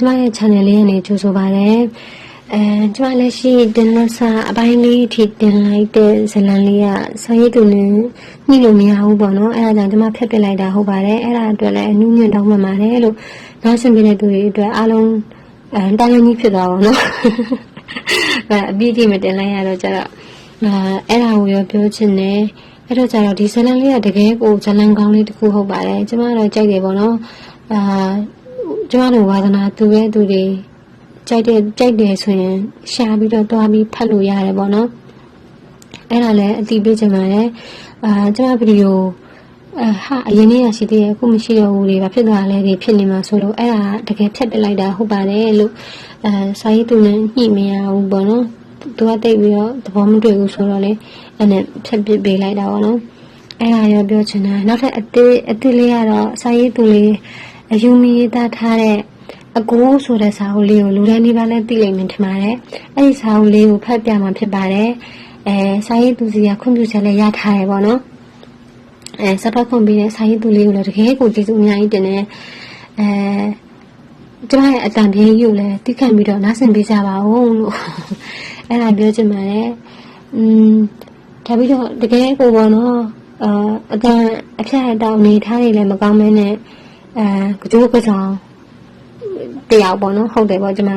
ကျမရဲ့ channel လေးကနေကြိုဆိုပါရစေအဲကျမလက်ရှိတင်လက်စာအပိုင်းလေးအထိတင်လိုက်တဲ့ဇလန်လေးကဆောင်းရည်သူနဲ့ညှိလို့မရဘူးပေါ့နော်အဲဒါကြောင့်ကျမဖြတ်ပစ်လိုက်တာဟုတ်ပါတယ်အဲ့ဒါအတွက်လည်းအနုညွန့်တောင်းပန်ပါတယ်လို့နောက်ဆင်ပြတဲ့သူတွေအတွက်အားလုံးအဲတိုင်းရင်းကြီးဖြစ်သွားပါတော့အဲအပြည့်အစုံမတင်လိုက်ရတော့ကျတော့အဲအဲ့ဒါကိုရောပြောချင်တယ်အဲ့တော့ကျတော့ဒီဇလန်လေးကတကယ်ကိုဇလန်ကောင်းလေးတစ်ခုဟုတ်ပါတယ်ကျမတော့ကြိုက်တယ်ပေါ့နော်အာ ကျမတို့ဝါသနာသူရဲ့သူတွေကြိုက်တယ်ကြိုက်တယ်ဆိုရင်ရှာပြီးတော့တွားပြီးဖတ်လို့ရတယ်ပေါ့နော်အဲ့ဒါလည်းအတိပေးချင်ပါတယ်အာကျမဗီဒီယိုအဟာအရင်နေ့ကရှိသေးတယ်အခုမရှိတော့ဘူးတွေဘာဖြစ်သွားလဲတွေဖြစ်နေမှာဆိုလို့အဲ့ဒါတကယ်ဖြတ်ပစ်လိုက်တာဟုတ်ပါတယ်လို့အဲစာရေးသူနဲ့ညှိမရဘူးပေါ့နော်သူကတိတ်ပြီးတော့သဘောမတွေ့ဘူးဆိုတော့လေအဲ့နဲ့ဖြတ်ပစ်ပေးလိုက်တာပေါ့နော်အဲ့ဒါရောပြောချင်တာနောက်ထပ်အသေးအသေးလေးကတော့စာရေးသူလေး အယူမီရေးသားထားတဲ့အကိုဆိုတဲ့စာအုပ်လေးကိုလူတိုင်းဒီပါလဲသိလိမ့်မယ်ထင်ပါတယ်အဲ့ဒီစာအုပ်လေးကိုဖတ်ပြမှာဖြစ်ပါတယ်အဲစာရေးသူစီကခွင့်ပြုချက်လည်းရထားတယ်ပေါ့နော်အဲစပတ်ခွန်ပေးတဲ့စာရေးသူလေးကိုလည်းတကယ်ကိုကျေးဇူးအများကြီးတင်တယ်အဲကျမရဲ့အတန်ပြေးကြီးကိုလည်းသိခံပြီးတော့နားဆင်ပေးကြပါဦးလို့အဲ့ဒါပြောချင်ပါတယ်อืมဒါပြီးတော့တကယ်ကိုပေါ့နော်အာအတန်အဖျက်အတောင်နေထားနေလည်းမကောင်းမဲနဲ့ အဲကြိုးကစားတယောက်ပေါ့နော်ဟုတ်တယ်ပေါ့ကျမ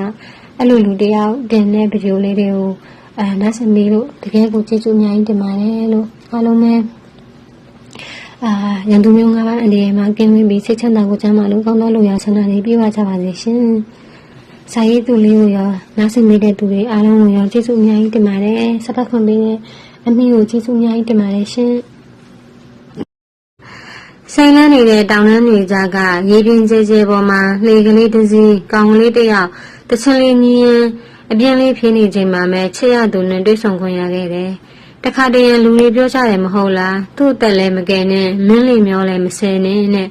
အဲ့လိုလူတယောက်တင်တဲ့ဗီဒီယိုလေးတွေကိုအဲနားဆင်ပြီးလို့တကယ်ကိုကျေးဇူးအများကြီးတင်ပါတယ်လို့အားလုံးပဲအာရန်သူမျိုးငါးပါးအနေနဲ့မှာကင်းဝေးပြီးစိတ်ချမ်းသာကိုကျမ်းမာလို့ကောင်းသောလူရဆန္ဒတွေပြည့်ဝကြပါစေရှင်။စာရေးသူလေးကိုရောနားဆင်မိတဲ့သူတွေအားလုံးကိုရောကျေးဇူးအများကြီးတင်ပါတယ်။စပတ်ခွန်ပေးတဲ့အမိကိုကျေးဇူးအများကြီးတင်ပါတယ်ရှင်။ ဆိုင်လန်းနေတဲ့တောင်တန်းတွေကြားကရေပြင်ကျဲကျဲပေါ်မှာလှေကလေးတစ်စီးကောင်ကလေးတစ်ယောက်တချင်လေးညီရင်အပြင်းလေးဖြင်းနေချိန်မှာပဲချစ်ရသူနဲ့တွေ့ဆုံခွင့်ရခဲ့တယ်။တခါတည်းရန်လူတွေပြောကြတယ်မဟုတ်လားသူ့အသက်လည်းမကယ်နဲ့မင်းလေးမျောလည်းမဆယ်နဲ့နဲ့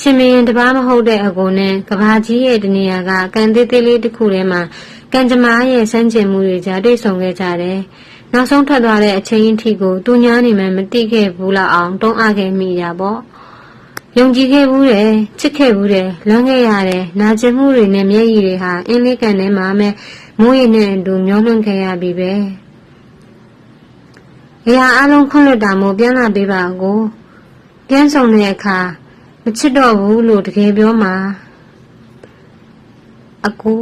ရှင်မင်းတပားမဟုတ်တဲ့အကိုနဲ့ကဘာကြီးရဲ့တနေရာကကန်သေးသေးလေးတစ်ခုထဲမှာကံကြမ္မာရဲ့စမ်းကျင်မှုတွေကြားတွေ့ဆုံခဲ့ကြတယ်။နောက်ဆုံးထွက်သွားတဲ့အချိန်အထိကိုသူညာနေမှမတိခဲ့ဘူးလောက်အောင်တုံးအခဲ့မိရပေါ့။ ယုံကြည်ခဲ့ဘူးတယ်ချစ်ခဲ့ဘူးတယ်လွမ်းခဲ့ရတယ်နာကျင်မှုတွေနဲ့မျက်ရည်တွေဟာအင်းလေးကန်ထဲမှာပဲမိုးရိမ်နဲ့အတူမျောလွှမ်းခဲ့ရပြီပဲ။အရာအလုံးခွင့်လွတ်တာမို့ပြန်လာပေးပါကိုပြန်ဆောင်တဲ့အခါမချစ်တော့ဘူးလို့တကယ်ပြောမှာအကူ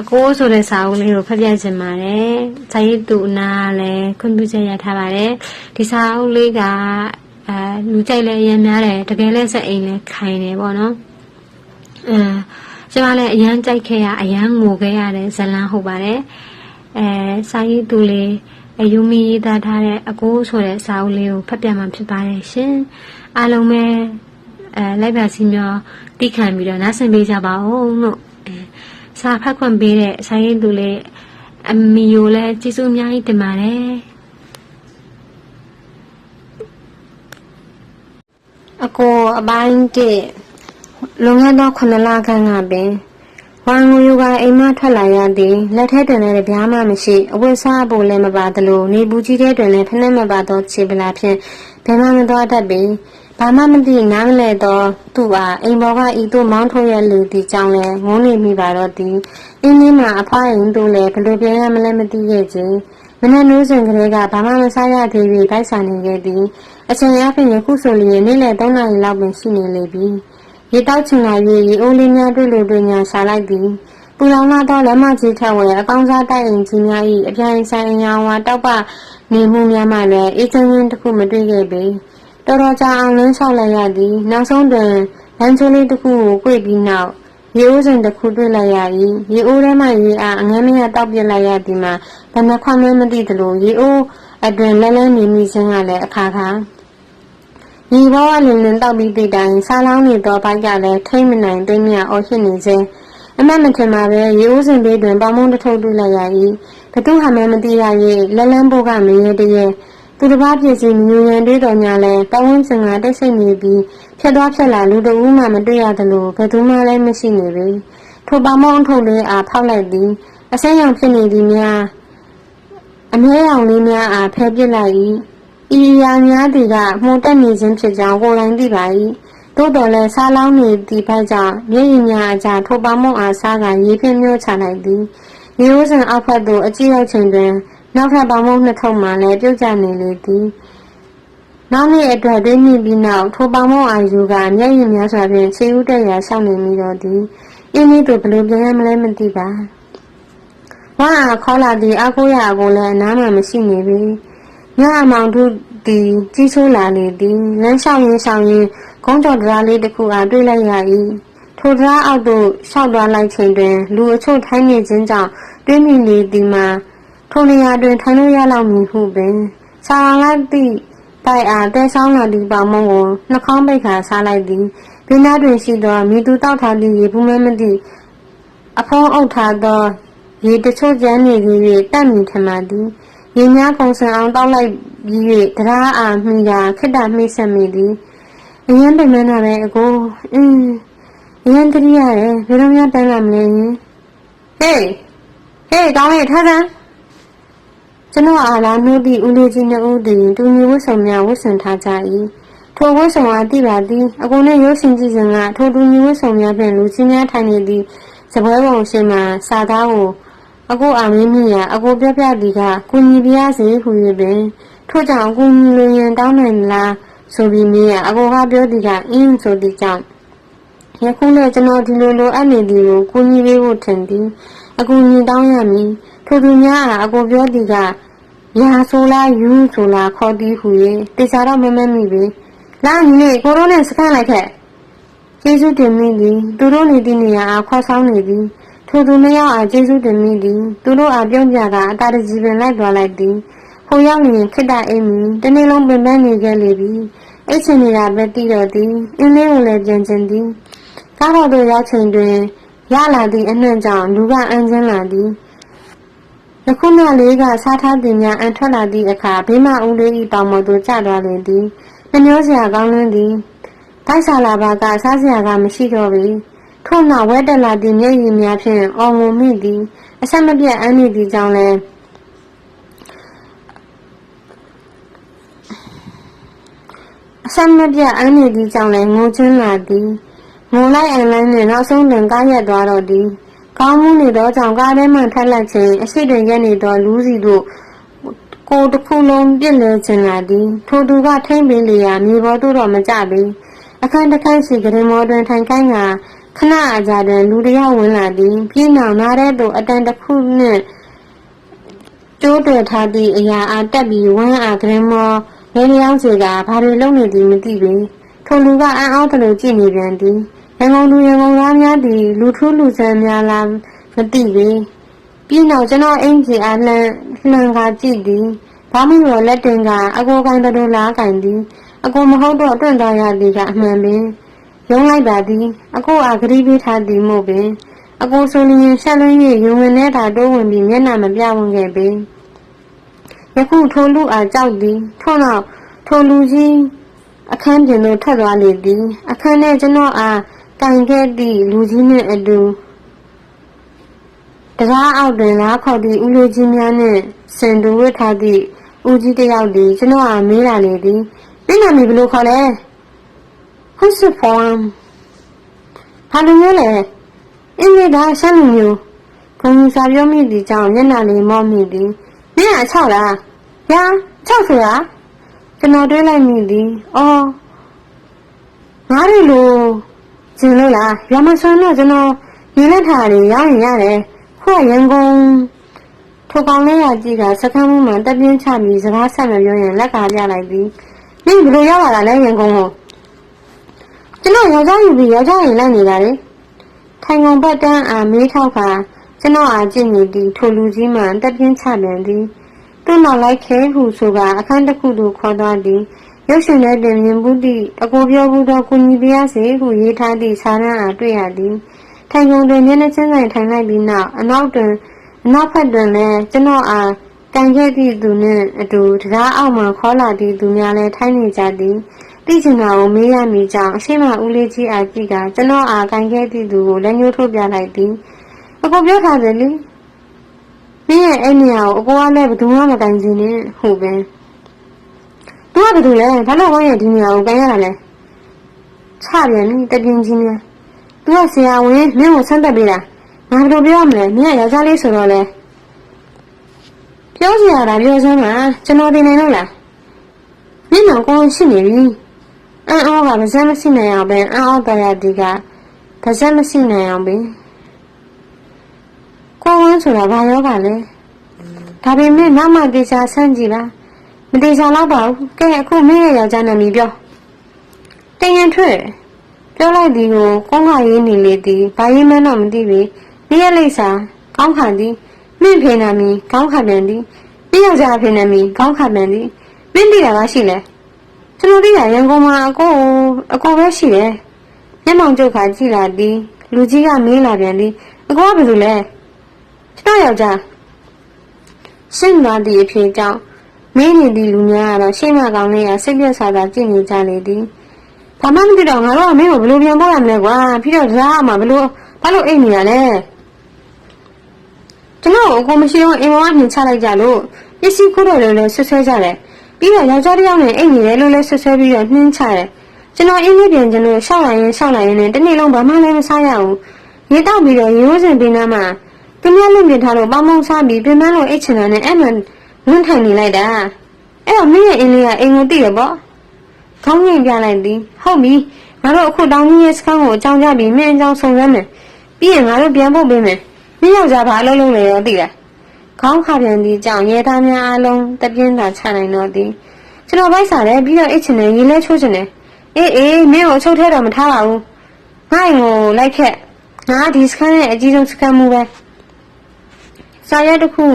အကူဆိုတဲ့စာအုပ်လေးကိုဖတ်ပြချင်ပါတယ်။ဇာတ်တူအနာလည်းခွင့်ပြုချက်ရထားပါတယ်။ဒီစာအုပ်လေးက အဲလူကြိုက်လည်းအရင်များတယ်တကယ်လည်းစက်အိမ်လည်းခိုင်တယ်ပေါ့နော်။အဲကျွန်မလည်းအရန်ကြိုက်ခဲ့ရအရန်ငိုခဲ့ရတဲ့ဇလန်းဟုတ်ပါတယ်။အဲစာရေးသူလေးအယူမီရေးသားထားတဲ့အကိုဆိုတဲ့စာအုပ်လေးကိုဖတ်ပြမှာဖြစ်ပါတယ်ရှင်။အားလုံးပဲအဲလိုက်ပါစီမျောတိခံပြီးတော့နားဆင်ပေးကြပါဦးလို့အဲစာဖတ်ခွင့်ပေးတဲ့စာရေးသူလေးအမီယိုလည်းကျေးဇူးအများကြီးတင်ပါတယ်။ အကိုအပိုင်းတစ်လွန်ခဲ့သော9လခန့်ကပင်ဝမ်ငူယူကအိမ်မထွက်လာရသည်လက်ထဲတွင်လည်းဗျာမှမရှိအဝတ်စားဖို့လည်းမပါသလိုနေဘူးကြီးထဲတွင်လည်းဖနှက်မပါသောခြေပလာဖြင့်ဘယ်မှမတော်တတ်ပေဘာမှမသိနားမလဲသောသူ့အားအိမ်ပေါ်ကဤသို့မောင်းထုတ်ရလူသည်ကြောင့်လည်းငုံနေမိပါတော့သည်အင်းကြီးမှာအဖွားအိမ်တို့လည်းဘယ်လိုပြန်ရမလဲမသိခဲ့ခြင်းမနက်နိုးစဉ်ကလေးကဘာမှမစားရသေးပြီးတိုက်ဆိုင်နေခဲ့သည် အချိန်အပြင်ယခုဆိုလျင်နေ့လယ်3နာရီလောက်ပင်ရှိနေလေပြီရေတောက်ချင်လာ၍ရေအိုးလေးများတွေ့လို့တွေ့ညာရှာလိုက်သည်ပူလောင်လာသောလက်မကြီးထက်ဝဲအကောင်းစားတိုက်အိမ်ကြီးများ၏အပြိုင်ဆိုင်အရာဝါတောက်ပနေမှုများမှလည်းအေးချမ်းချင်းတစ်ခုမတွေ့ခဲ့ပေတော်တော်ကြာအောင်လင်းလျှောက်လိုက်ရသည်နောက်ဆုံးတွင်လမ်းချိုးလေးတစ်ခုကို꿰ပြီးနောက်ရေအိုးစိန်တစ်ခုတွေ့လိုက်ရ၏ရေအိုးထဲမှရေအားအငမ်းမရတောက်ပြစ်လိုက်ရသည်မှာဘယ်နှခွမ်းမသိသလိုရေအိုးအတွင်လဲလဲနေမိခြင်းကလည်းအခါခါ ညီဘောကလင်းလင်းတောက်ပြီးတိတ်တိုင်းစားလောင်းနေသောဘိုက်ကလည်းထိမ့်မနိုင်သိမ့်မြအော်ဟစ်နေစေအမတ်မထင်ပါပဲရေဦးစင်ပေးတွင်ပေါမုံတစ်ထုပ်တွေ့လိုက်ရ၏ဘသူဟာမှမသိရ၍လက်လန်းဘိုးကမရေတရေသူတစ်ပါးပြည်စီမြူရန်တွေးတော်ညာလဲပဝန်းကျင်ကတိတ်ဆိတ်နေပြီးဖြတ်သွားဖြတ်လာလူတဦးမှမတွေ့ရသလိုဘသူမှလည်းမရှိနေပေထိုပေါမုံအထုပ်လေးအားဖောက်လိုက်သည်အဆင်းရောင်ဖြစ်နေသည်များအမဲရောင်လေးများအားဖယ်ပစ်လိုက်၏ ဤရာများသည်ကမှုတက်နေခြင်းဖြစ်ကြောင်းကိုယ်တိုင်သိပါ၏သို့တော်လည်းစားလောင်းနေသည့်ဘက်ကြောင့်မျက်ရည်များအကြထိုပေါင်းမုံအားစားကရေဖြင့်မျိုးချလိုက်သည်ရေဦးစံအောက်ဖက်သို့အကြည့်ရောက်ချိန်တွင်နောက်ထပ်ပေါင်းမုံနှစ်ထုပ်မှလည်းပြုတ်ကျနေလေသည်နောက်နေ့အတွက်တွေးမိပြီးနောက်ထိုပေါင်းမုံအာယူကမျက်ရည်များစွာဖြင့်ခြေဦးတက်ရာရှောက်နေမိတော့သည်အင်းကြီးတို့ဘယ်လိုပြန်ရမလဲမသိပါဝါအားခေါ်လာသည့်အကိုရအကိုလည်းအနားမှမရှိနေပြီ ညအမောင်တို့သည်ကြီးဆိုးလာလေသည်လမ်းလျှောက်ရင်းဆောင်ရင်းကုန်းကျော်တရားလေးတစ်ခုအားတွေ့လိုက်ရ၏ထိုတရားအောက်သို့ရှောက်သွားလိုက်ချိန်တွင် လူအချို့ထိုင်းနေခြင်းကြောင့်တွေးမိလေသည်မှာထိုနေရာတွင်ထိုင်လို့ရလောက်မည်ဟုပင်ဆာလောင်လိုက်သည့်တိုင်အားတဲဆောင်လာသည့်ပေါင်မုံကိုနှာခေါင်းပိတ်ခါစားလိုက်သည်ပင်သားတွင်ရှိသောမိသူတောက်ထားသည့်ရေဘူးမဲမသည့်အဖုံးအုပ်ထားသောရေတချို့ကျန်းနေပြီး၍တတ်မိထမှသည် ရေများကုံစံအောင်တောက်လိုက်ပြီး၍တရားအားမိတာခိတ္တမိတ်ဆက်မိသည်အရင်ပင်မနာပဲအကိုအင်းအရင်တတိရတယ်ဘယ်တော့မှတန်းလာမလဲဟေးဟေးကောင်းရဲ့ထားစမ်းကျွန်တော်အားလာနှုတ်သည့်ဦးလေးကြီးနှစ်ဦးသည်တူညီဝတ်ဆောင်များဝတ်ဆင်ထားကြ၏ထိုဝတ်ဆောင်အားသိပါသည်အကုန်နဲ့ရုပ်ရှင်ကြည့်စဉ်ကထိုတူညီဝတ်ဆောင်များဖြင့်လူချင်းများထိုင်နေသည့်စပွဲပုံရှင်မှစာသားကို အကိုအာမင်းမြရာအကိုပြပြသည်ကကုညီပြရစေဟူ၍ပင်ထို့ကြောင့်အကူညီလိုရင်တောင်းနိုင်မလားဆိုပြီးမြင်ရအကိုကပြောသည်ကအင်းဆိုသည်ကြောင့်ယခုလည်းကျွန်တော်ဒီလိုလိုအပ်နေသည်ကိုကုညီပေးဖို့ထင်သည်အကူညီတောင်းရမည်ထိုသူများအားအကိုပြောသည်ကရာဆိုလားယူဆိုလားခေါ်သည်ဟူ၍တေချာတော့မမမိပေလာညီလေးကိုရိုးနဲ့စခန်းလိုက်ခဲ့ကျေးဇူးတင်မိသည်သူတို့နေသည့်နေရာအားခေါ်ဆောင်နေသည် ထိုသူနှစ်ယောက်အားကျေးဇူးတင်မိသည်သူတို့အားပြုံးပြတာအတားတကြီးပင်လိုက်သွားလိုက်သည်ဟိုရောက်ရင်ခိတ္တအိမ်မီတနေ့လုံးပင်ပန်းနေခဲ့လေပြီအိတ်ချင်နေတာပဲတည်တော့သည်အင်းလေးကိုလည်းပြန်ကျင်သည်ကားတော်တို့ရောက်ချိန်တွင်ရလာသည့်အနှံ့ကြောင့်လူကအန်းကျင်းလာသည်ယခုနလေးကစားထားသည်များအန်ထွက်လာသည့်အခါဘေးမဦးလေး၏တောင်ပေါ်သို့ကျသွားလေသည်နှမျိုးစရာကောင်းလင်းသည်တိုက်ဆာလာပါကစားစရာကမရှိတော့ပြီ ထို့နောက်ဝဲတက်လာသည့်မျက်ရည်များဖြင့်အော်ငုံမိသည်အဆက်မပြတ်အမ်းနေသည့်ကြောင့်လည်းအဆက်မပြတ်အမ်းနေသည့်ကြောင့်လည်းငိုချင်းလာသည်ငိုလိုက်အန်လိုင်းနှင့်နောက်ဆုံးတွင်ကားရက်သွားတော့သည်ကောင်းမှုနေသောကြောင့်ကားထဲမှထက်လိုက်ခြင်းအရှိတွင်ရက်နေသောလူစီတို့ကိုယ်တစ်ခုလုံးပြစ်လဲခြင်းလာသည်ထိုသူကထိမ့်ပေးလျာမြေပေါ်သို့တော့မကြပေအခန်းတစ်ခန်းစီကရင်မောတွင်ထိုင်ကိုင်းက ခဏအကြာတွင်လူတစ်ယောက်ဝင်လာသည်ပြင်းအောင်နားတဲ့သို့အတန်တစ်ခုနှင့်ကျိုးတွေ့ထားသည့်အရာအားတက်ပြီးဝမ်းအားကရင်မောလေလျောင်းစီကဘာတွေလုပ်နေသည်မသိပေထိုလူကအံ့ဩသလိုကြည့်နေပြန်သည်ရန်ကုန်လူရန်ကုန်သားများသည်လူထူးလူဆန်းများလားမသိပေပြီးနောက်ကျွန်တော်အင်ဂျီအားလှန်လှန်ကားကြည့်သည်ဘာမှမလို့လက်တင်ကအကိုကိုင်းတော်လားကိုင်းသည်အကိုမဟုတ်တော့အတွန့်သွားရသည်ကအမှန်ပင် ရုံးလိုက်ပါသည်အကိုအားဂရီးပေးထားသည်မို့ပင်အကိုဆိုလျင်ဆက်လွန်း၍ရုံဝင်နေတာတိုးဝင်ပြီးမျက်နှာမပြဝင်ခဲ့ပေယခုထိုလူအားကြောက်သည်ထို့နောက်ထိုလူကြီးအခန်းပြင်သို့ထွက်သွားလေသည်အခန်းထဲကျွန်တော်အားတိုင်ခဲ့သည့်လူကြီးနှင့်အတူတရားအောက်တွင်လားခေါ်သည့်ဦးလေးကြီးများနှင့်စင်တူဝတ်ထားသည့်ဦးကြီးတစ်ယောက်သည်ကျွန်တော်အားမေးလာလေသည်ပြနာမီဘယ်လိုခေါ်လဲ ဟုတ်စဖောင်းဘာလို့လဲလဲအင်းကြီးကဆန်းလူမျိုးဘုံစာပြောမိသည့်ကြောင့်မျက်နှာလေးမော့မိသည်မင်းအချောက်လားညာချောက်ဆိုတာကျွန်တော်တွေးလိုက်မိသည်အော်ငါတို့လိုကျင်လို့လားရမဆွမ်းတော့ကျွန်တော်ရေလက်ထားတွေရောင်းရင်ရတယ်ခုကရန်ကုန်ထိုကောင်လေးရကြည့်ကစကမ်းမှုမှတက်ပြင်းချပြီးစကားဆက်မပြောရင်လက်ကာပြလိုက်ပြီးမင်းဘယ်လိုရောက်လာတာလဲရန်ကုန်ကို ကျွန်တော်ယောက်ျားယူပြီးယောက်ျားရင်လိုက်နေတာလေထိုင်ကုန်ဘက်တန်းအားမေးထောက်ကကျွန်တော်အားကြည့်နေသည်ထိုလူကြီးမှတက်ပြင်းချပြန်သည်သူ့နောက်လိုက်ခဲဟုဆိုကအခန်းတစ်ခုသို့ခေါ်သွားသည်ရုပ်ရှင်ထဲတွင်မြင်ဘူးသည့်အကိုပြောဘူးသောကုညီပြရစေဟုရေးထားသည့်စာတမ်းအားတွေ့ရသည်ထိုင်ကုန်တွင်မျက်နှာချင်းဆိုင်ထိုင်လိုက်ပြီးနောက်အနောက်တွင်အနောက်ဘက်တွင်လည်းကျွန်တော်အားကန်ခဲ့သည့်သူနှင့်အတူတရားအောက်မှခေါ်လာသည့်သူများလည်းထိုင်နေကြသည် သိချင်တာကိုမေးရမည်ကြောင့်အရှိမဦးလေးကြီးအားကြည့်ကကျွန်တော်အားကန်ခဲ့သည့်သူကိုလက်ညှိုးထိုးပြလိုက်သည်အကိုပြောထားတယ်လေမင်းရဲ့အဲ့နေရာကိုအကိုကလည်းဘယ်သူမှမကန်စင်းနဲ့ဟုတ်ပဲသူကဘယ်သူလဲဘာလို့ဝိုင်းရဲ့ဒီနေရာကိုကန်ရတာလဲချပြန်ပြီတပြင်းချင်းများသူကဆရာဝန်မင်းကိုဆန်းသက်ပေးတာငါဘယ်လိုပြောရမလဲမင်းကယောက်ျားလေးဆိုတော့လေပြောစရာတာပြောစမ်းပါကျွန်တော်တင်နေလို့လားမင်းတော့ကိုယ်ရှိနေပြီ အန်အောကမစမ်းမရှိနိုင်အောင်ပဲအန်အောတရားဒီကပါစမ်းမရှိနိုင်အောင်ပဲကိုဝန်းဆိုတာဘာယောဂလဲဒါပေမဲ့နောက်မှတေချာဆန်းကြည့်ပါမတေချာတော့ပါဘူးကဲအခုမင်းရဲ့ယောက်ျားနာမည်ပြောတန်ရင်ထွက်ပြောလိုက်ဒီကိုကောင်းခါရေးနေလေသည်ဘာရေးမှန်းတော့မသိပြီနေ့ရက်လိပ်စာကောင်းခါသည်မင်းဖေနာမည်ကောင်းခါပြန်သည်ပြီးယောက်ျားဖေနာမည်ကောင်းခါပြန်သည်မင်းသိတာလားရှိလဲ ကျွန်တော်သိတာရန်ကုန်မှာအကိုအကိုပဲရှိတယ်မျက်မှောင်ကျုပ်ခါကြည့်လာသည်လူကြီးကမေးလာပြန်သည်အကိုကဘယ်လိုလဲကျွန်တော်ယောက်ျားရှင်းသွားသည့်အဖြစ်ကြောင့်မင်းနေသည့်လူများကတော့ရှင်းမကောင်းလေးကစိတ်ပြတ်ဆာသာကြည့်နေကြလေသည်ဘာမှမသိတော့ငါတို့ကမင်းကိုဘယ်လိုပြန်ပို့ရမလဲကွာပြီးတော့ဇာတ်မှာဘယ်လိုဘာလို့အိတ်နေရလဲကျွန်တော်အကိုမရှိတော့အိမ်ပေါ်ကမြင်ချလိုက်ကြလို့ပစ္စည်းခိုးတယ်လို့လည်းဆွဆွဲကြတယ် ပြီးတော့ယောက်ျားတစ်ယောက်နဲ့အိတ်နေတယ်လို့လည်းဆွဆွဲပြီးတော့နှင်းချတယ်ကျွန်တော်အင်းလေးပြန်ကျွန်တော်ရှောက်လိုက်ရင်ရှောက်လိုက်ရင်တနေ့လုံးဘာမှလည်းမစားရဘူးရေတောက်ပြီးတော့ရိုးစင်ပင်နားမှာသူများလွင့်ပြင်ထားလို့ပေါင်းပေါင်းစားပြီးပြင်ပန်းလို့အိတ်ချင်တာနဲ့အဲ့မှလွန့်ထိုင်နေလိုက်တာအဲ့တော့မင်းရဲ့အင်းလေးကအိမ်ကိုတည်ရပေါ့ခေါင်းငင်ပြလိုက်သည်ဟုတ်ပြီငါတို့အခုတောင်ကြီးရဲ့စခန်းကိုအကြောင်းကြပြီးမင်းအကြောင်းစုံစမ်းမယ်ပြီးရင်ငါတို့ပြန်ဖို့ပေးမယ်မင်းယောက်ျားဘာအလုပ်လုပ်လဲရောသိလား ခေါင်းခါပြန်သည်ကြောင့်ရဲသားများအားလုံးတပြင်းသာချနိုင်တော့သည်ကျွန်တော်ပိုက်စားတယ်ပြီးတော့အိတ်ချင်တယ်ရေလဲချိုးချင်တယ်အေးအေးမင်းကိုအချုပ်ထဲတော့မထားပါဘူးငါ့ကိုလိုက်ခက်ငါဒီစခန်းရဲ့အကြီးဆုံးစခန်းမူပဲစာရွက်တစ်ခု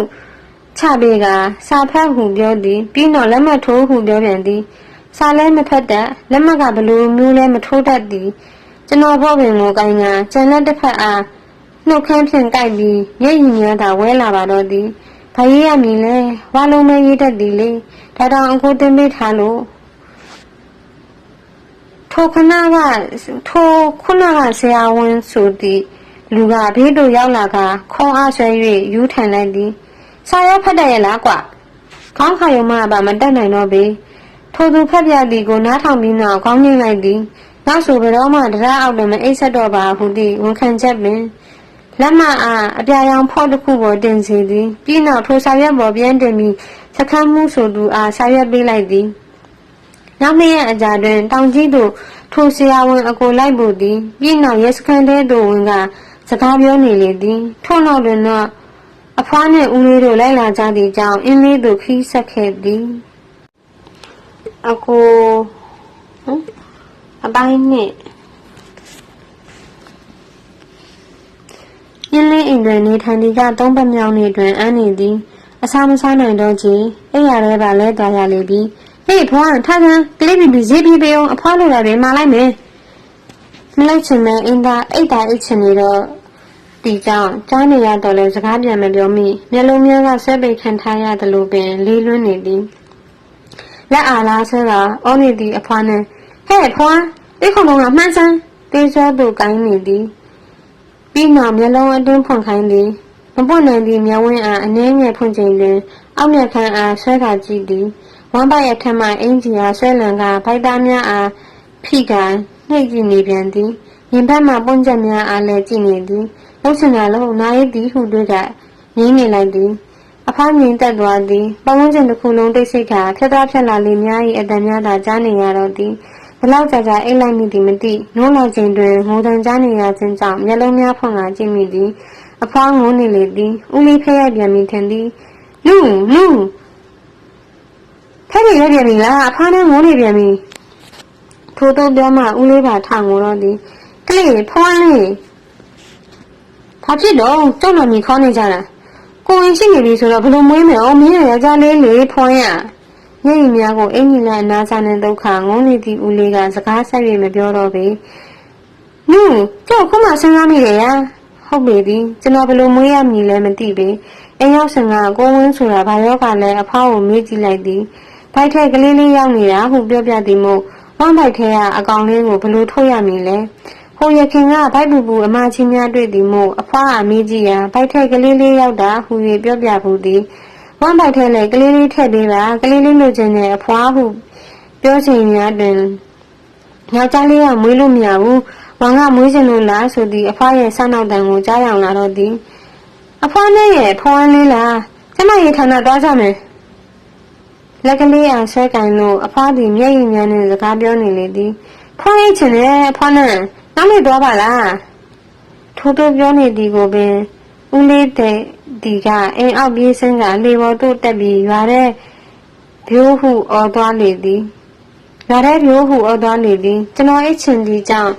ချပေးကစာဖတ်ဟုပြောသည်ပြီးတော့လက်မှတ်ထိုးဟုပြောပြန်သည်စာလဲမဖတ်တတ်လက်မှတ်ကဘလို့မျိုးလဲမထိုးတတ်သည်ကျွန်တော်ဘောပင်ကိုကိုင်းကကျန်လက်တစ်ဖက်အား နှုတ်ခမ်းဖြင့်ကြိုက်ပြီးမျက်ရည်များသာဝဲလာပါတော့သည်ဘာရေးရမည်လဲဝါလုံးမဲရေးတတ်သည်လေဒါတောင်အကိုတင်ပေးထားလို့ထိုခဏကထိုခုနကဆရာဝန်ဆိုသည်လူကဘေးတို့ရောက်လာကခေါင်းအားဆွဲ၍ယူထိုင်လိုက်သည်စာရွက်ဖတ်တတ်ရဲ့လားကွခေါင်းခါယုံမပါမတက်နိုင်တော့ပေထိုသူဖက်ပြသည်ကိုနားထောင်ပြီးနောက်ခေါင်းငိမ့်လိုက်သည်နောက်ဆိုဘယ်တော့မှတရားအောက်လည်းမအိပ်ဆက်တော့ပါဟုသည်ဝန်ခံချက်ပင် လက်မအားအပြာရောင်ဖော့တစ်ခုပေါ်တင်စီသည်ပြီးနောက်ထိုစာရွက်ပေါ်ပြန်တင်ပြီးစခန်းမှုဆိုသူအားစာရွက်ပေးလိုက်သည်နောက်နေ့ရက်အကြာတွင်တောင်ကြီးသို့ထိုဆရာဝန်အကိုလိုက်ဖို့သည်ပြီးနောက်ရဲစခန်းထဲသို့ဝင်ကစကားပြောနေလေသည်ထို့နောက်တွင်တော့အဖွားနှင့်ဦးလေးတို့လိုက်လာကြသည့်ကြောင့်အင်းလေးတို့ခီးဆက်ခဲ့သည်အကိုဟမ်အပိုင်းနဲ့ ရင်းလေးအိမ်တွင်နေထိုင်ဒီကသုံးပတ်မြောက်နေ့တွင်အန်းနေသည်အစားမစားနိုင်တော့ချေအိမ်ရထဲပါလဲသွားရလေပြီဟေးဖွားထားကန်ကလေးဘီဘီဈေးပြေးပြေးအောင်အဖွားလိုလာတယ်မာလိုက်မယ်မလိုက်ချင်မဲအင်းသားအိတ်တာအိတ်ချင်နေတော့ဒီကြောင့်ကြားနေရတော့လဲစကားပြန်မပြောမိမျက်လုံးများကဆွဲပိတ်ခံထားရသလိုပင်လေးလွန်းနေသည်လက်အားလားဆွဲကအောင်းနေသည်အဖွားနဲ့ဟဲ့ဖွားတိခုံလုံးကမှန်းစမ်းတေးစောသူကိုင်းနေသည် ပြီးနောက်မျက်လုံးအတွင်းဖွင့်ခိုင်းသည်မပွင့်နိုင်သည့်မျက်ဝန်းအားအနှဲငယ်ဖွင့်ချိန်တွင် အောက်မျက်ခမ်းအားဆွဲခါကြည့်သည်ဝမ်းပိုက်အခက်မှအင်ဂျီအားဆွဲလန်ကဗိုက်သားများအားဖိကနှိပ်ကြည့်နေပြန်သည်ရင်ဘက်မှပွင့်ချက်များအားလည်းကြည့်နေသည်လှုပ်ရှင်လာလို့နာရီသည်ဟုတွေ့ကငင်းနေလိုက်သည်အဖားငင်းတက်သွားသည်ပဝန်းကျင်တစ်ခုလုံးတိတ်ဆိတ်ခါဖြတ်သွားဖြတ်လာလေများ၏အတန်များသာကြားနေရတော့သည်ဘ လောက်ကြာကြာအိတ်လိုက်မိသည်မသိနိုးလာချိန်တွင်ငိုတန်ကြားနေရခြင်းကြောင့်မျက်လုံးများဖွင့်လာကြည့်မိသည်အဖွားငိုနေလေသည်ဦးလေးဖဲရပြန်မိထင်သည်လူလူဖဲရရပြန်ပြီလားအဖွားနဲ့ငိုနေပြန်ပြီထို့သောပြောမှဦးလေးပါထငိုတော့သည်ကလေးဖွားလေးဘာဖြစ်တော့ကြောက်နေမိခေါင်းနေကြတာကိုရင်ရှိနေပြီဆိုတော့ဘလို့မွေးမယ်အောင်မင်းရဲ့ယောက်ျားလေးလေဖွားရ မျက်ရည်များကိုအင်ကြီးနဲ့အနာစာနဲ့ဒုက္ခငုံနေသည့်ဦးလေးကစကားဆက်၍မပြောတော့ပေနူကြောက်ခုမှစဉ်းစားမိတယ်ရာဟုတ်ပေသည်ကျွန်တော်ဘယ်လိုမွေးရမည်လဲမသိပေအိမ်ရောက်ဆင်ကကိုဝင်းဆိုတာဘာရောကလည်းအဖောက်ကိုမေးကြည့်လိုက်သည်ဘိုက်ထဲကလေးလေးရောက်နေတာဟုပြောပြသည်မို့ဝမ်းဘိုက်ထဲကအကောင်လေးကိုဘယ်လိုထုတ်ရမည်လဲဟိုရခင်ကဘိုက်ပူပူအမချင်းများတွေ့သည်မို့အဖွားအမေးကြည့်ရာဘိုက်ထဲကလေးလေးရောက်တာဟူ၍ပြောပြဘူးသည် ဝမ်းဘိုက်ထဲလည်းကလေးလေးထည့်ပေးပါကလေးလေးလိုချင်တဲ့အဖွားဟုပြောချိန်များတွင်ယောက်ျားလေးကမွေးလို့မရဘူးဝမ်ကမွေးခြင်းလို့လားဆိုသည်အဖွားရဲ့ဆနောက်တန်ကိုကြားရောင်လာတော့သည်အဖွားနဲ့ရဲ့ဖွားလေးလားကျမရေဌာနသွားကြမယ်လက်ကလေးအားဆွဲကင်လို့အဖွားသည်မျက်ရည်များနဲ့စကားပြောနေလေသည်ဖွားရိတ်ချင်တယ်ဖွားနဲ့နောက်လိုက်သွားပါလားထိုးထိုးပြောနေသည်ကိုပင် ဦးလေးတဲ့ဒီကအိမ်အောက်ပြေးစင်းကလေပေါ်သို့တက်ပြီးရွာတဲ့ဘိုးဟုအော်သွားလေသည်ရွာတဲ့ဘိုးဟုအော်သွားလေသည်ကျွန်တော်အိတ်ချင်သည်ကြောင့်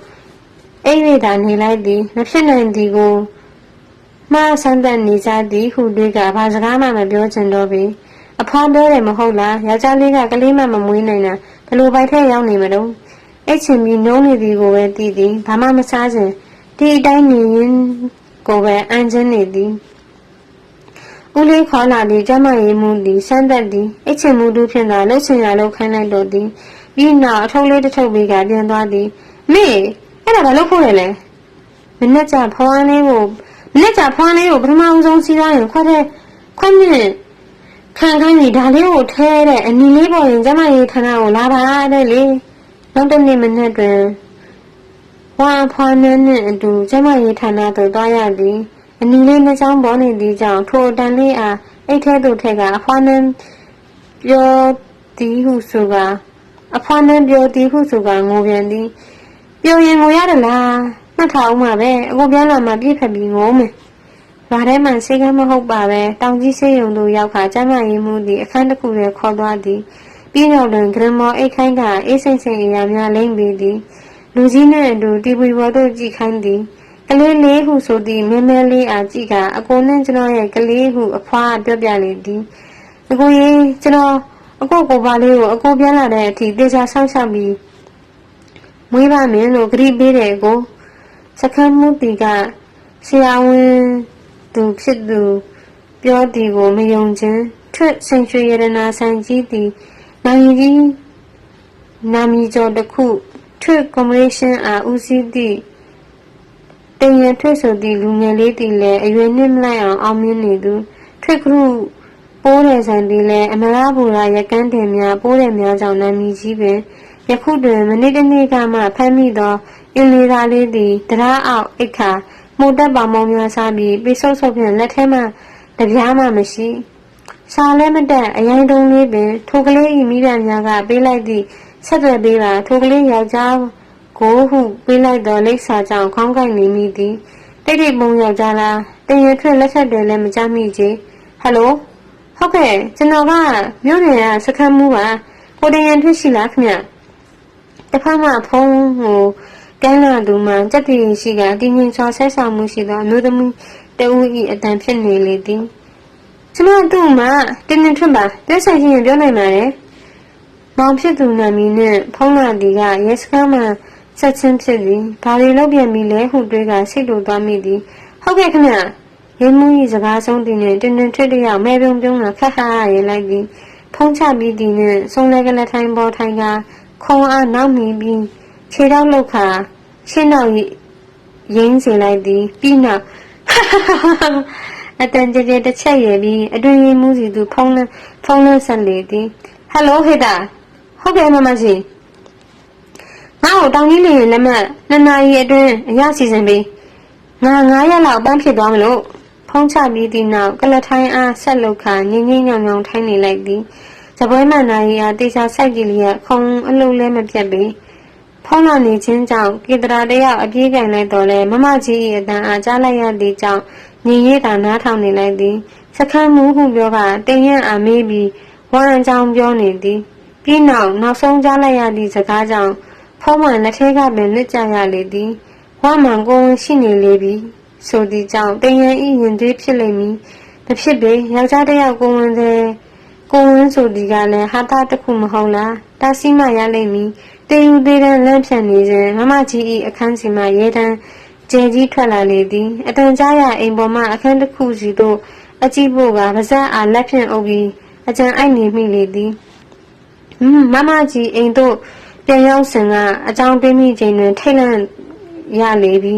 အိမ်ရတာနေလိုက်သည်မဖြစ်နိုင်သည်ကိုမှားဆန်းတဲ့နေကြသည်ဟုတွေက ဘာစကားမှမပြောချင်တော့ပြီအဖွားပြောတယ်မဟုတ်လားယောက်ျားလေးကကလေးမှမမွေးနိုင်တာဘယ်လိုပိုက်ထဲရောက်နေမလို့အိတ်ချင်ပြီးနှုံးနေသည်ကိုပဲသိသည်ဘာမှမစားချင်ဒီအတိုင်းနေရင် ကိုပဲအန်ချင်းနေသည်ဦးလေးခေါ်လာသည်ကျမရေးမှုသည်စမ်းသက်သည်အိတ်ချင်မှုတို့ဖြင့်သာလှုပ်ရှင်ရလှုပ်ခိုင်းလိုက်တော့သည်ပြီးနောက်အထုပ်လေးတစ်ထုပ်ပြီးကပြန်သွားသည်မေအဲ့ဒါဘာလို့ဖို့ရလဲမနေ့ကဖွားလေးကိုမနေ့ကဖွားလေးကိုပထမဦးဆုံးစီးသွားရင်ခွက်တဲ့ခွက်မြင့်ခံခိုင်းနေဒါလေးကိုထဲတဲ့အနီလေးပေါ်ရင်ကျမရေးဌာနကိုလာပါတဲ့လေနောက်တစ်နေ့မနေ့တွင် ဝါဖွားနှင်းနှင့်အတူကျမရေးဌာနသို့သွားရသည်အနီလေးနှစ်ချောင်းပေါ်နေသည့်ကြောင့်ထိုအတန်လေးအားအိတ်ထဲသို့ထည့်ကအဖွားနှင်းပြောသည်ဟုဆိုကအဖွားနှင်းပြောသည်ဟုဆိုကငိုပြန်သည်ပြောရင်ငိုရတယ်လားမှတ်ထားအောင်ပါပဲအခုပြန်လာမှပြည့်ဖက်ပြီးငိုမယ်ဘာထဲမှစေကမ်းမဟုတ်ပါပဲတောင်ကြီးစေးရုံတို့ရောက်ခါကျမရေးမှုသည်အခန်းတစ်ခုထဲခေါ်သွားသည်ပြီးတော့တွင်ဂရမောအိတ်ခိုင်းကအေးစိမ့်စိမ့်အရာများလိမ့်ပေသည် လူကြီးနှင့်အတူတီပီဘော်တို့ကြည့်ခိုင်းသည်ကလေးလေးဟုဆိုသည့်မဲမဲလေးအားကြည့်ကအကိုနဲ့ကျွန်တော်ရဲ့ကလေးဟုအဖွားပြောပြလေသည်အကိုကြီးကျွန်တော်အကိုကိုပါလေးကိုအကိုပြန်လာတဲ့အထိတေချာဆောင်းရှောက်ပြီးမွေးပါမယ်လို့ကြိပေးတယ်ကိုစခန်းမှုတီကဆရာဝန်သူဖြစ်သူပြောသည်ကိုမယုံခြင်းထွက်ဆင်ရွှေရတနာဆိုင်ကြီးသည်နိုင်ကြီးနာမီကျော်တစ်ခု ထွက်ကော်မရေးရှင်းအားဦးစီးသည့်တင်ရထွက်ဆိုသည့်လူငယ်လေးသည်လည်းအရွယ်နှစ်မလိုက်အောင်အောင်မြင်နေသူထွက်ခရုပိုးတဲ့ဆိုင်သည်လည်းအမရဘူရာရကန်းတင်များပိုးတဲ့များကြောင့်နာမည်ကြီးပင်ယခုတွင်မနေ့တနေ့ကမှဖမ်းမိသောအင်လီရာလေးသည်တရားအောက်အိတ်ခါမှုတက်ပါမောင်းများစားပြီးပိဆုပ်ဆုပ်ဖြင့်လက်ထဲမှတပြားမှမရှိစာလည်းမတက်အရင်တုန်းလေးပင်ထိုကလေးဤမိဘများကပေးလိုက်သည့် ဆက်သွယ်ပေးပါထိုကလေးယောက်ျားကိုဟုပေးလိုက်သောလိပ်စာကြောင့်ခေါင်းကိုက်နေမိသည်တိတ်တိတ်ပုံယောက်ျားလားတင်ရထွက်လက်ဆက်တွေလည်းမကြမိချေဟယ်လိုဟုတ်ကဲ့ကျွန်တော်ကမြို့နယ်ကစခန်းမှုပါကိုတင်ရထွက်ရှိလားခင်ဗျတစ်ဖက်မှဖုန်းကိုကမ်းလာသူမှစက်တည်ရှိကတင်းငင်စွာဆက်ဆောင်မှုရှိသောအမျိုးသမီးတဦး၏အတန်ဖြစ်နေလေသည်ကျမတို့မှတင်းငင်ထွက်ပါလက်ဆက်ချင်းပြောနိုင်ပါတယ် မောင်ဖြစ်သူနာမည်နဲ့ဖုန်းလာသည်ကရဲစခန်းမှာဆက်ချင်းဖြစ်သည်ဘာတွေလုပ်ပြန်ပြီလဲဟုတွေးကစိတ်လိုသွားမိသည်ဟုတ်ကဲ့ခင်ဗျရဲမှုကြီးစကားဆုံးသည်နဲ့တင်းတင်းထွတ်တယောက်မဲပြုံပြုံးကခက်ခါရဲလိုက်သည်ဖုံးချပြီးသည်နဲ့ဆုံးလဲကလေးထိုင်ပေါ်ထိုင်ကခုံအားနောက်မီပြီးခြေထောက်လောက်ခါရှင်းတော့ရင်းစေလိုက်သည်ပြီးနောက်အတန်ကြကြတစ်ချက်ရပြီးအတွင်ရင်မှုစီသူဖုံးလန်းဖုံးလန်းဆက်လေသည်ဟယ်လိုဟေတာ ဟုတ်ကဲ့မမကြီးငါ့ကိုတောင်းကြီးလေးလက်မှတ်နှစ်နာရီအတွင်းအရစီစဉ်ပြီးငါ9ရက်လောက်ပန်းဖြစ်သွားမလို့ဖုံးချပြီးသည့်နောက်ကလထိုင်းအားဆက်လုခါငင်းငင်းညောင်ညောင်ထိုင်းနေလိုက်သည်ဇပွဲမှန်နာရီအားတေချာဆိုင်ကြည့်လျက်ခုံအလုံးလဲမပြတ်ပေဖုံးလာနေခြင်းကြောင့်ကေတရာတယောက်အပြေးကန်လိုက်တော့လဲမမကြီး၏အတန်အားကြားလိုက်ရသည့်ကြောင့်ညီရေးတာနားထောင်နေလိုက်သည်စခန်းမူဟုပြောကတင်ရန်အာမေးပြီးဝမ်းအကြောင်းပြောနေသည် ပြီးနောက်နောက်ဆုံးကြားလိုက်ရသည့်စကားကြောင့်ဖုံးမှန်လက်ထဲကပင်လက်ကြရလေသည်ဝမ်းမှန်ကိုယ်ရှိနေလေပြီဆိုသည့်ကြောင့်တင်ရန်ဤရင်သွေးဖြစ်လိမ့်မည်မဖြစ်ပေယောက်ျားတစ်ယောက်ကိုဝင်တဲ့ကိုဝင်းဆိုဒီကလည်းဟာတာတစ်ခုမဟုတ်လားတာစီမရလိမ့်မည်တေယူသေးတဲ့လမ်းဖြတ်နေစဉ်မမကြီးဤအခန်းစီမှရဲတန်းကျဲကြီးထွက်လာလေသည်အတန်ကြားရအိမ်ပေါ်မှအခန်းတစ်ခုစီသို့အကြည့်ဖို့ကပါဇက်အားလက်ဖြင့်အုပ်ပြီးအကြံအိုက်နေမိလေသည်ဟွန်း မမကြီးအိမ်သို့ပြန်ရောက်စဉ်ကအကြောင်းပေးမိချိန်တွင်ထိတ်လန့်ရလေပြီ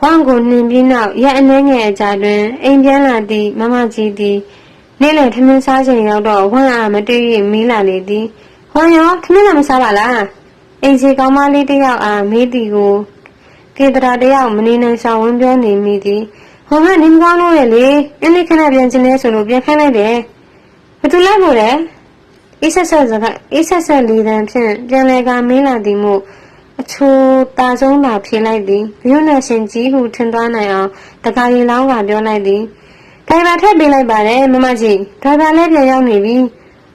ဝမ်ကိုနှင်ပြီးနောက်ရက်အနှဲငယ်အကြာတွင်အိမ်ပြန်လာသည့်မမကြီးသည်နေ့လည်ထမင်းစားချိန်ရောက်တော့ဝမ်အားမတွေ့၍မီးလာလေသည်ဝမ်ရောထမင်းလည်းမစားပါလားအိမ်စီကောင်းမလေးတစ်ယောက်အားမေးတီကိုကေတရာတစ်ယောက်မနေနိုင်ဆောင်ဝင်ပြောနေမိသည်ဟောကနေမကောင်းလို့ရလေအင်းလေးခဏပြန်ချင်လဲဆိုလို့ပြန်ခိုင်းလိုက်တယ်ဘယ်သူလဲမို့လဲ အိဆက်ဆက်စကားအိဆက်ဆက်လေးတန်းဖြင့်ပြန်လဲကမင်းလာသည်မို့အချိုတာဆုံးသာဖြေလိုက်သည်ဘယုနဲ့ရှင်ကြီးဟုထင်သွားနိုင်အောင်တကာရီလောင်းကပြောလိုက်သည်ဒိုင်ဘာထည့်ပေးလိုက်ပါတယ်မမကြီးဒိုင်ဘာလည်းပြန်ရောက်နေပြီ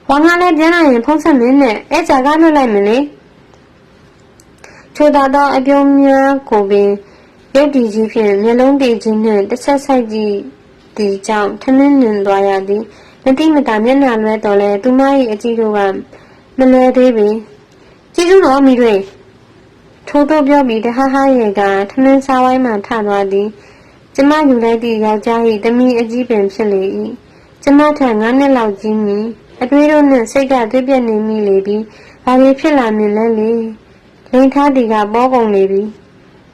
ဝါငါလည်းပြန်လာရင်ဖုန်းဆက်မင်းနဲ့အဲကြာကားလွတ်လိုက်မလဲချိုတာတော့အပြုံးများကိုပင်ရုပ်တည်ကြီးဖြင့်မျက်လုံးတည်ကြီးနှင့်တစ်ဆက်ဆိုင်ကြီးဒီကြောင့်ထမင်းနင်သွားရသည် မတိမတာမျက်နှာလွဲတော်လဲသူမ၏အကြည့်တို့ကမလွယ်သေးပေကျေးဇူးတော်မိတွေထိုးတော့ပြောပြီးတဟဟရဲ့ကထမင်းစားဝိုင်းမှထသွားသည်ကျမယူလိုက်သည့်ယောက်ျား၏တမီအကြီးပင်ဖြစ်လေ၏ကျမထက်ငါးနှစ်လောက်ကြီးမီအတွေးတို့နှင့်စိတ်ကသွေးပြက်နေမိလေပြီဘာတွေဖြစ်လာမည်လဲလေလိန်ထားတီကပေါ်ကုန်လေပြီ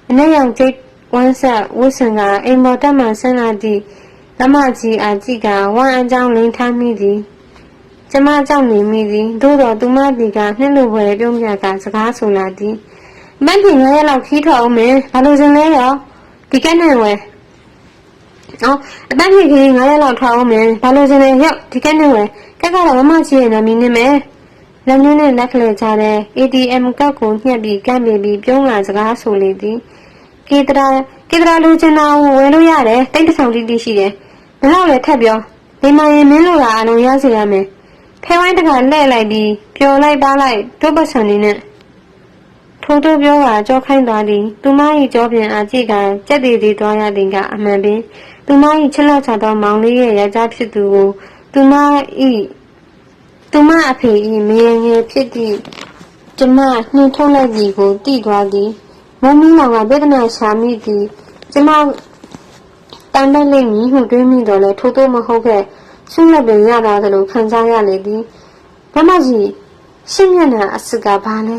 အနက်ရောင်ကျိတ်ဝမ်းဆက်ဝှစင်ကအိမ်မော်တက်မှဆင်းလာသည့် လမကြီးအားကြည့်ကဝမ်းအကြောင်းလိန်ထားမိသည်ကျမကြောက်နေမိသည်သို့တော်သူမသည်ကနှင်းလိုပွဲပြုံးပြကစကားဆိုလာသည်မန့်တင်9ရက်လောက်ခီးထွက်အောင်မယ်ဘာလို့စင်လဲရောဒီကနေ့ဝယ်အော်အပန်းကြီးကြီး9ရက်လောက်ထွက်အောင်မယ်ဘာလို့စင်လဲရောက်ဒီကနေ့ဝယ်ကက်ကတော့မမချီရဲ့နာမည်နဲ့မယ်လက်ညှိုးနဲ့လက်ကလေးချတဲ့ ATM ကတ်ကိုညှက်ပြီးကန့်ပြီးပြီးပြုံးလာစကားဆိုလေသည် ကေတရာကေတရာလူချင်တာကိုဝယ်လို့ရတယ်တိတ်တဆောင်တိတိရှိတယ်ဘယ်တော့လဲထက်ပြောဒီမရင်မင်းတို့ကအလုံးရစေရမယ်ဖဲဝိုင်းတကလှည့်လိုက်ပြီးပျော်လိုက်ပါလိုက်တို့ပတ်ဆံနေနဲ့ထိုးတို့ပြောကကြောခိုင်းသွားသည်သူမ၏ကြောပြန်အားကြည့်ကကြက်တည်သေးသွားရသည်ကအမှန်ပင်သူမ၏ချစ်လက်ချသောမောင်လေးရဲ့ယောက်ျားဖြစ်သူကိုသူမ၏သူမအဖေ၏မယငယ်ဖြစ်သည့်ကျမနှင်ထုတ်လိုက်သည်ကိုတိသွားသည် မမီးလောင်ကဘေဒနာရှာမိသည်ကျမတန်တက်လိမ့်မည်ဟုတွေးမိတော့လဲထိုးတို့မဟုတ်ခဲ့ရှင်းလက်ပင်ရတာသလိုခံစားရလေသည်မမကြီးရှင်းမျက်နှာအစကဘာလဲ